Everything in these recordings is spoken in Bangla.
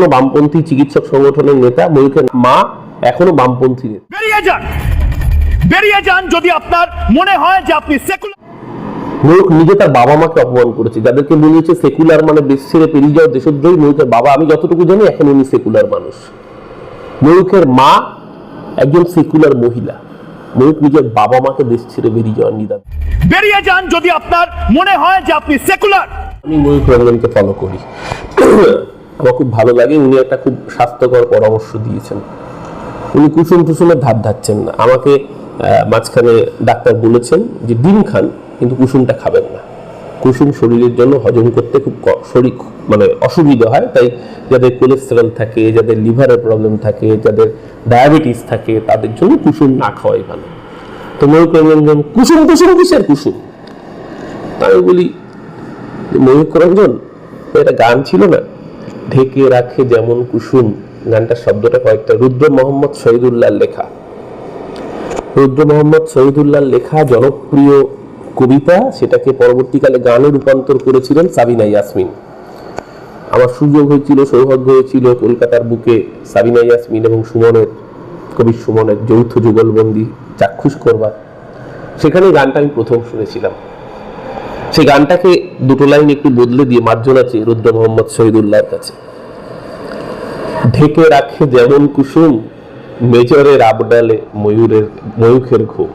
এখনও বামপন্থী চিকিৎসক সংগঠনের নেতা ময়ূখের মা এখনও বামপন্থী নেতা। বেরিয়ে যান। বেরিয়ে যান যদি আপনার মনে হয় যে আপনি সেকুলার নিজে তার বাবা মাকে অপমান করেছে যাদেরকে বলিয়েছে সেকুলার মানে দেশ ছেড়ে পেরিয়ে যাওয়া দেশদ্রোহী বাবা। আমি যতটুকু জানি এখন উনি সেকুলার মানুষ। ময়ূখের মা একজন সেকুলার মহিলা। ময়ূখ নিজের বাবা মাকে দেশ ছেড়ে বেরিয়ে যাওয়ার নিদান বেরিয়ে যান যদি আপনার মনে হয় যে আপনি সেকুলার আমি ময়ূখ রঞ্জনকে ফলো করি। আমার খুব ভালো লাগে, উনি একটা খুব স্বাস্থ্যকর পরামর্শ দিয়েছেন। উনি কুসুম টুসুমের ধার ধারছেন না। আমাকে মাঝখানে ডাক্তার বলেছেন যে, ডিম খান, কিন্তু কুসুমটা খাবেন না। কুসুম শরীরের জন্য হজম করতে খুব শরীর মানে অসুবিধা হয়। তাই যাদের কোলেস্টেরল থাকে, যাদের লিভারের প্রবলেম থাকে, যাদের ডায়াবেটিস থাকে, তাদের জন্য কুসুম না খাওয়াই ভালো। তো ময়ূক রঞ্জন কুসুম কুসুম কিসের কুসুম? আমি বলি ময়ূক রঞ্জন একটা গান ছিল না? ঢেকে রাখে যেমন কুসুম। গানটার শব্দটা কয়েকটা। রুদ্র মোহাম্মদ শহীদুল্লাহর লেখা। রুদ্র মোহাম্মদ শহীদুল্লাহর লেখা জনপ্রিয় কবিতা, সেটাকে পরবর্তীকালে গানে রূপান্তর করেছিলেন সাবিনা ইয়াসমিন। আমার সুযোগ হয়েছিল সৌভাগ্য হয়েছিল কলকাতার বুকে সাবিনা ইয়াসমিন এবং সুমনের, কবি সুমনের যৌথ যুগলবন্দি চাক্ষুষ করবার। সেখানে গানটা আমি প্রথম শুনেছিলাম। সেই গানটাকে দুটো লাইন একটু বদলে দিয়ে মার্জনা চেয়ে রুদ্র মোহাম্মদ শহীদুল্লাহর কাছে। ঢেকে রাখে যেমন কুসুম, মেজরের আবডালে ময়ূরের, ময়ূখের ঘুম।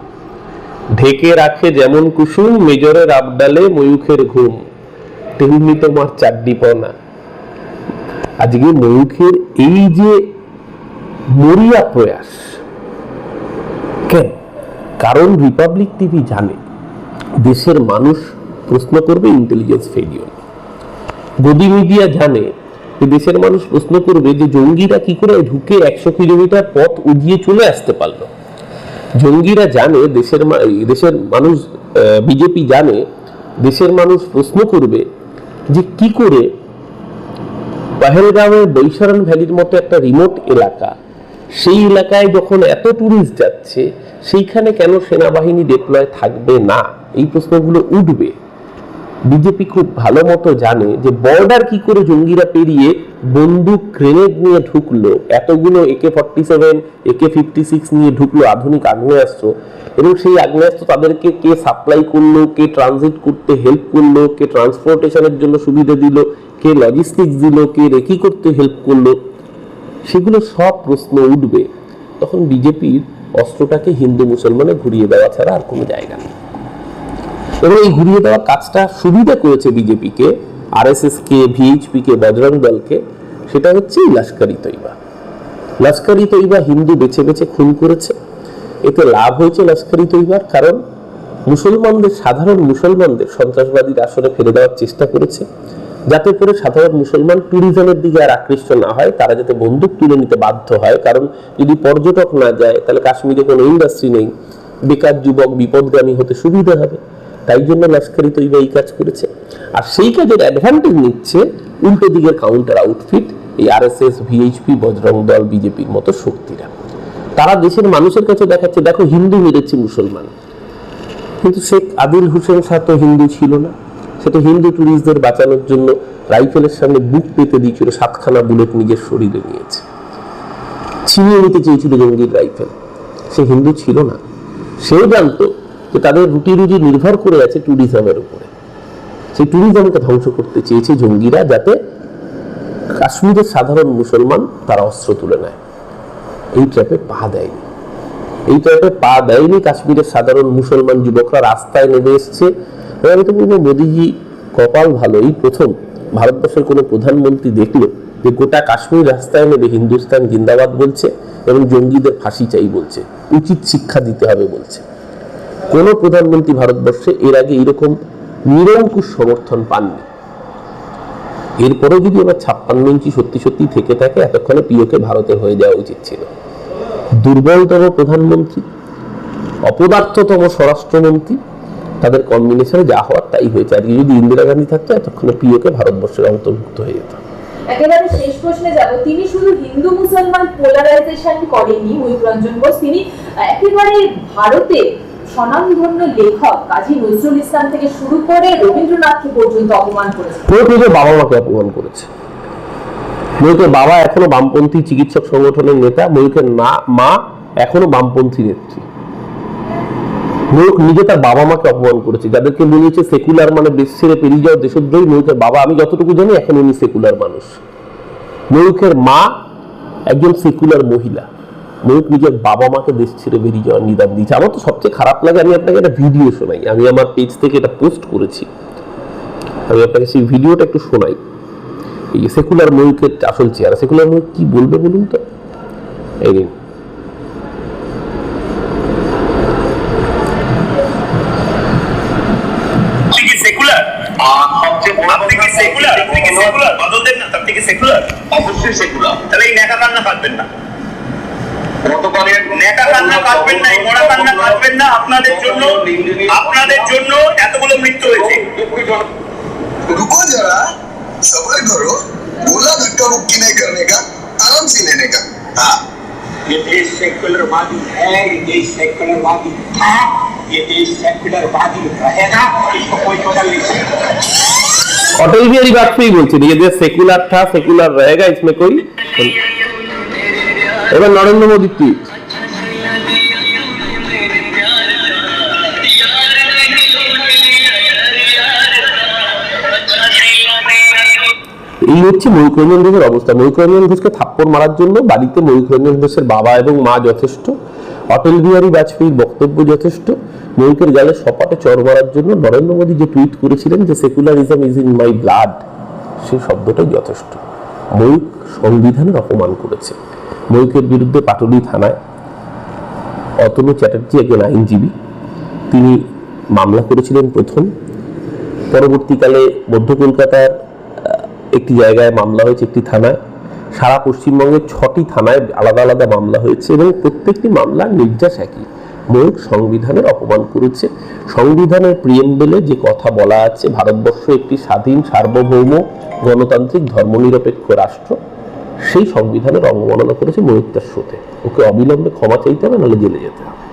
ঢেকে রাখে যেমন কুসুম, মেজরের আবডালে ময়ূখের ঘুম। তেমনি তোমার চাড্ডি পনা আজকে ময়ূখের এই যে মরিয়া প্রয়াস, কেন? কারণ রিপাবলিক টিভি জানে, দেশের মানুষ প্রশ্ন করবে ইন্টেলিজেন্স ফেলিওর গদি মিডিয়া জানে যে দেশের মানুষ প্রশ্ন করবে যে জঙ্গিরা কি করে ঢুকে একশো কিলোমিটার পথ উজিয়ে চলে আসতে পারল। জঙ্গিরা জানে দেশের দেশের মানুষ বিজেপি জানে দেশের মানুষ প্রশ্ন করবে যে কি করে পাহেলগাঁওয়ের বৈশারণ ভ্যালির মতো একটা রিমোট এলাকা, সেই এলাকায় যখন এত ট্যুরিস্ট যাচ্ছে, সেইখানে কেন সেনাবাহিনী ডিপ্লয় থাকবে না? এই প্রশ্নগুলো উঠবে। বিজেপি খুব ভালো মতো জানে যে বর্ডার কি করে জঙ্গিরা পেরিয়ে বন্দুক গ্রেনেড নিয়ে ঢুকলো। এতগুলো AK forty seven AK fifty six নিয়ে ঢুকলো আধুনিক আগ্নেয়াস্ত্র এবং সেই আগ্নেয়াস্ত্র তাদেরকে কে সাপ্লাই করল, কে ট্রানজিট করতে হেল্প করল, কে ট্রান্সপোর্টেশনের জন্য সুবিধা দিল, কে লজিস্টিক্স দিল, কে রেকি করতে হেল্প করল, সেগুলো সব প্রশ্ন উঠবে। তখন বিজেপির অস্ত্রটাকে হিন্দু মুসলমানে ঘুরিয়ে দেওয়া ছাড়া আর কোনো জায়গা নেই। এবং এই ঘুরিয়ে দেওয়ার কাজটা সুবিধা করেছে বিজেপিকে ভিএইচপি কে বজরং দলকে, সেটা হচ্ছে লস্করি তৈবা। লস্করি তৈবা হিন্দু বেছে বেছে খুন করেছে। এতে লাভ হয়েছে লস্করি তৈবার কারণ মুসলমানদের, সাধারণ মুসলমানদের সন্ত্রাসবাদীর আসরে ফেলে দেওয়ার চেষ্টা করেছে। যাতে করে সাধারণ মুসলমান ট্যুরিজমের দিকে আর আকৃষ্ট না হয়, তারা যাতে বন্দুক তুলে নিতে বাধ্য হয়। কারণ যদি পর্যটক না যায়, তাহলে কাশ্মীরে কোনো ইন্ডাস্ট্রি নেই। বেকার যুবক বিপদগামী হতে সুবিধা হবে। তাই জন্য লস্করি তৈবা এই কাজ করেছে। আর সেই কাজের অ্যাডভান্টেজ নিচ্ছে উল্টো দিকের কাউন্টার আউটফিট এই আরএসএস ভিএইচপি বজরং দল বিজেপির মতো শক্তিরা। তারা দেশের মানুষের কাছে দেখাচ্ছে, দেখো হিন্দু মেরেছে মুসলমান। কিন্তু শেখ আদিল হোসেন শাহ তো হিন্দু ছিল না। সে তো হিন্দু টুরিস্টদের বাঁচানোর জন্য রাইফেলের সামনে বুক পেতে দিয়েছিল, সাতখানা বুলেট নিজের শরীরে নিয়েছে। ছিনিয়ে নিতে চেয়েছিল জঙ্গির রাইফেল। সে হিন্দু ছিল না। সেও জানতো যে তাদের রুটি রুজি নির্ভর করে আছে ট্যুরিজমের উপরে। সেই ট্যুরিজমকে ধ্বংস করতে চেয়েছে জঙ্গিরা যাতে কাশ্মীরের সাধারণ মুসলমান তারা অস্ত্র তুলে নেয়। এই ট্র্যাপে পা দেয়নি। এই ট্র্যাপে পা দেয়নি কাশ্মীরের সাধারণ মুসলমান যুবকরা, রাস্তায় নেমে এসছে। আমি তো বলব মোদিজি, কপাল ভালো। এই প্রথম ভারতবর্ষের কোনো প্রধানমন্ত্রী দেখল যে গোটা কাশ্মীর রাস্তায় নেমে হিন্দুস্তান জিন্দাবাদ বলছে এবং জঙ্গিদের ফাঁসি চাই বলছে। উচিত শিক্ষা দিতে হবে বলছে। কোনো প্রধানমন্ত্রী ভারতবর্ষে এর আগে এরকম নিরঙ্কুশ সমর্থন পাননি। এরপরে যদি আবার ছাপ্পান্ন ইঞ্চি সত্যি সত্যি থেকে থাকে, এতক্ষণে পিওকে ভারতের হয়ে যাওয়া উচিত ছিল। দুর্বলতম প্রধানমন্ত্রী, অপদার্থতম স্বরাষ্ট্রমন্ত্রী, তাদের কম্বিনেশনে যা হওয়ার তাই হয়েছে। আজকে যদি ইন্দিরা গান্ধী থাকতো, এতক্ষণে পিওকে ভারতবর্ষের অন্তর্ভুক্ত হয়ে যেত। একেবারে শেষ প্রশ্নে যাব। তিনি শুধু হিন্দু, মুসলমান পোলারাইজেশন করেননি মহিত রঞ্জন বোস তিনি একেবারে ভারতে স্বনামধন্য লেখক কাজী নজরুল ইসলাম থেকে শুরু করে রবীন্দ্রনাথকে পর্যন্ত অপমান নিজের বাবা মাকে অপমান করেছে। বাবা এখনও বামপন্থী চিকিৎসক সংগঠনের নেতা না, মা এখনও বামপন্থী নেত্রী। নিজে তার বাবা মাকে অপমান করেছে। যাদেরকে বলেছে সেকুলার মানে দেশ ছেড়ে পেরিয়ে যাওয়া দেশদ্রোহী ময়ূকের বাবা। আমি যতটুকু জানি এখন উনি সেকুলার মানুষ। ময়ূকের মা একজন সেকুলার মহিলা। ময়ূক নিজের বাবা মাকে দেশ ছেড়ে বেরিয়ে যাওয়ার নিদান দিয়েছে। আমার তো সবচেয়ে খারাপ লাগে আমি আপনাকে একটা ভিডিও শোনাই। আমি আমার পেজ থেকে এটা পোস্ট করেছি। আমি আপনাকে সেই ভিডিওটা একটু শোনাই। এই যে সেকুলার ময়ূকের আসল চেহারা সেকুলার ময়ূক কি বলবে বলুন তো? এই নিন। সেকুলার অবশ্যই সেকুলার তাহলে এই নেকা কান্না কাটবেন না। গতকালের নেকা কান্না কাটবেন না এই মরা কান্না কাটবেন না আপনাদের জন্য আপনাদের জন্য এতগুলো মৃত্যু হয়েছে रुको जरा सब्र करो बोला धक्का मुक्की नहीं करने का आराम से लेने का हाँ ये देश सेकुलरवादी है ये देश सेकुलरवादी था ये देश सेकुलरवादी रहेगा इसको कोई बदल नहीं सकता अटल बिहारी वाजपेयी বলছেন ये देश सेकुलर था सेकुलर रहेगा इसमें कोई এবার নরেন্দ্র মোদী টুইট এই হচ্ছে ময়ূক রঞ্জন ঘোষের অবস্থা। ময়ূক রঞ্জন ঘোষকে থাপ্পড় মারার জন্য বাড়িতে ময়ূক রঞ্জন ঘোষের বাবা এবং মা যথেষ্ট, অটল বিহারী বাজপেয়ীর বক্তব্য যথেষ্ট ময়ূকের গালে সপাটে চর মারার জন্য নরেন্দ্র মোদী যে টুইট করেছিলেন যে secularism is in my blood সেই শব্দটাই যথেষ্ট। ময়ূক সংবিধানের অপমান করেছে। ময়ূকের বিরুদ্ধে পাটুলি থানায় অতনু চ্যাটার্জি, একজন আইনজীবী, তিনি মামলা করেছিলেন প্রথম। পরবর্তীকালে মধ্য কলকাতার একটি জায়গায় মামলা হয়েছে একটি থানায়। সারা পশ্চিমবঙ্গের ছটি থানায় আলাদা আলাদা মামলা হয়েছে এবং প্রত্যেকটি মামলার নির্যাস একই। ময়ূক সংবিধানের অপমান করেছে। সংবিধানের প্রিয়েম্বেলে যে কথা বলা আছে, ভারতবর্ষ একটি স্বাধীন, সার্বভৌম, গণতান্ত্রিক, ধর্মনিরপেক্ষ রাষ্ট্র। সেই সংবিধানের অবমাননা করেছে তার শোতে ওকে অবিলম্বে ক্ষমা চাইতে হবে, নাহলে জেলে যেতে হবে।